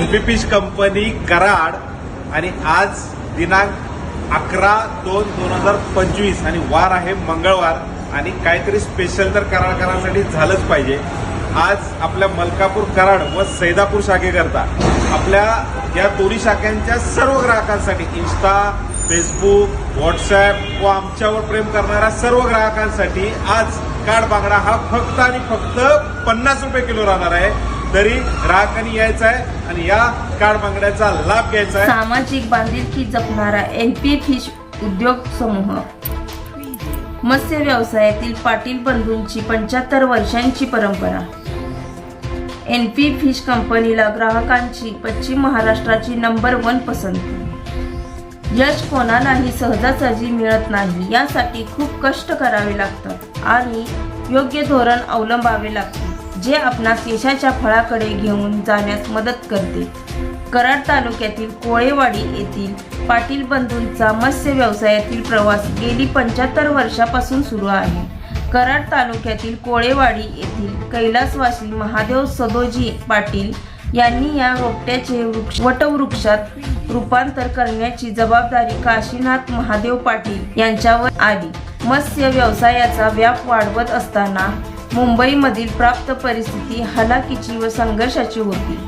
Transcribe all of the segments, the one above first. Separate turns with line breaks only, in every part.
NP company Karad आणि आज दिनांक अकरा दोन दोन हजार पंचवीस आणि वार आहे मंगळवार आणि काहीतरी स्पेशल तर कराडकरांसाठी झालंच पाहिजे. आज आपल्या मलकापूर कराड व सैदापूर शाखेकरता आपल्या या दोन्ही शाखांच्या सर्व ग्राहकांसाठी इन्स्टा फेसबुक व्हॉट्सॲप व आमच्यावर प्रेम करणाऱ्या सर्व ग्राहकांसाठी आज काड बांगडा हा फक्त आणि फक्त पन्नास रुपये किलो राहणार आहे. तरी ग्राहकांनी यायचं आहे आणि या काड बांगड्याचा लाभ घ्यायचा आहे.
सामाजिक बांधिलकी जपणारा एनपी फिश उद्योग समूह. मत्स्य व्यवसायातील पाटील बंधूंची पंच्याहत्तर वर्षांची परंपरा. एनपी फिश कंपनीला ग्राहकांची पश्चिम महाराष्ट्राची नंबर वन पसंती. यश कोणालाही सहजासहजी मिळत नाही यासाठी खूप कष्ट करावे लागतात आणि योग्य धोरण अवलंबावे लागते. जे आपणास यशाच्या फळाकडे घेऊन जाण्यास मदत करते. कराड तालुक्यातील कोळेवाडी येथील पाटील बंधूंचा मत्स्य व्यवसायातील प्रवास गेली पंच्याहत्तर वर्षापासून सुरू आहे. कराड तालुक्यातील कोळेवाडी येथील कैलासवासी महादेव सदोजी पाटील यांनी या रोपट्याचे वृक्ष वटवृक्षात रूपांतर करण्याची जबाबदारी काशीनाथ महादेव पाटील यांच्यावर आली. मत्स्य व्यवसायाचा व्याप वाढवत असताना मुंबईमधील प्राप्त परिस्थिती हलाखीची व संघर्षाची होती.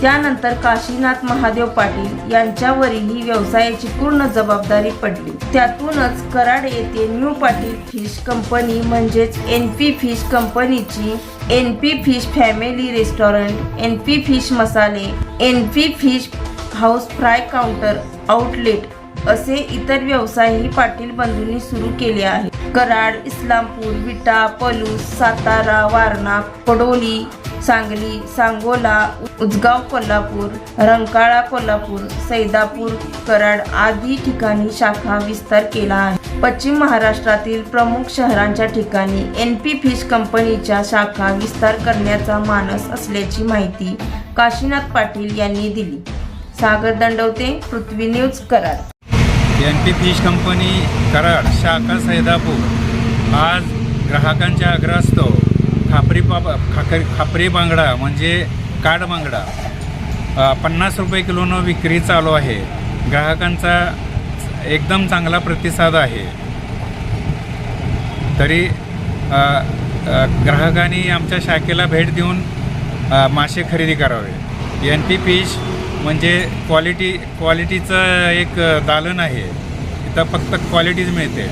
त्यानंतर काशीनाथ महादेव पाटील यांच्यावरही व्यवसायाची पूर्ण जबाबदारी पडली. त्यातूनच कराड येथे न्यू पाटील फिश कंपनी म्हणजेच एन पी फिश कंपनीची N P fish family restaurant N P fish मसाले N P fish house fry counter outlet असे इतर व्यवसायही पाटील बंधूंनी सुरू केले आहेत. कराड इस्लामपूर विटा पलूस सातारा वारणा पडोली सांगली सांगोला उजगाव कोल्हापूर रंकाळा कोल्हापूर सैदापूर कराड आदी ठिकाणी शाखा विस्तार केला आहे. पश्चिम महाराष्ट्रातील प्रमुख शहरांच्या ठिकाणी एन पी फिश कंपनीच्या शाखा विस्तार करण्याचा मानस असल्याची माहिती काशीनाथ पाटील यांनी दिली. Sagar Dandawate Prithvi news Karad.
N P fish company Karad शाखा सैदापूर. आज ग्राहकांच्या आग्रहास्तव खापरी पाप खाकर खापरी बांगडा म्हणजे काड बांगडा. पन्नास रुपये किलोनं विक्री चालू आहे. ग्राहकांचा एकदम चांगला प्रतिसाद आहे. तरी ग्राहकांनी आमच्या शाखेला भेट देऊन मासे खरेदी करावे. एन पी फिश म्हणजे क्वालिटी क्वालिटीचं एक दालन आहे. इथं फक्त क्वालिटीज मिळते.